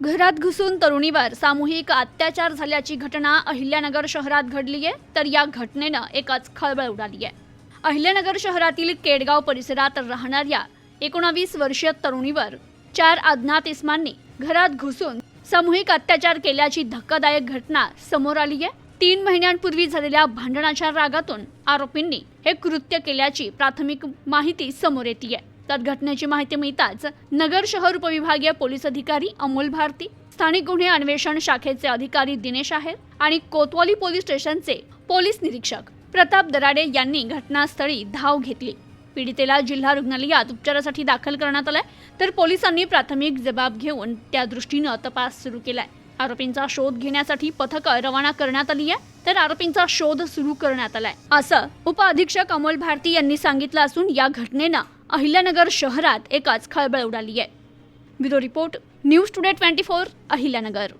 घरात घुसून तरुणीवर सामूहिक अत्याचार झाल्याची घटना अहिल्यानगर शहरात घडली आहे. तर या घटनेनं एकच खळबळ उडाली आहे. अहिल्यानगर शहरातील केडगाव परिसरात राहणाऱ्या एकोणावीस वर्षीय तरुणीवर चार अज्ञात इस्मांनी घरात घुसून सामूहिक अत्याचार केल्याची धक्कादायक घटना समोर आली आहे. तीन महिन्यांपूर्वी झालेल्या भांडणाच्या रागातून आरोपींनी हे कृत्य केल्याची प्राथमिक माहिती समोर येते त्यात घटनेची माहिती मिळताच नगर शहर उपविभागीय पोलीस अधिकारी अमोल भारती स्थानिक गुन्हे अन्वेषण शाखेचे अधिकारी दिनेश आहेर आणि कोतवाली पोलीस स्टेशनचे पोलीस निरीक्षक प्रताप दराडे यांनी घटनास्थळी धाव घेतली. पीडितेला जिल्हा रुग्णालयात उपचारासाठी दाखल करण्यात आलाय तर पोलिसांनी प्राथमिक जबाब घेऊन त्या दृष्टीनं तपास सुरू केलाय. आरोपींचा शोध घेण्यासाठी पथकं रवाना करण्यात आली आहे तर आरोपींचा शोध सुरू करण्यात आलाय. असं उपअधीक्षक अमोल भारती यांनी सांगितलं असून या घटनेनं अहिल्यानगर शहरात एकाच खळबळ उडाली आहे bureau report news today twenty four Ahilyanagar.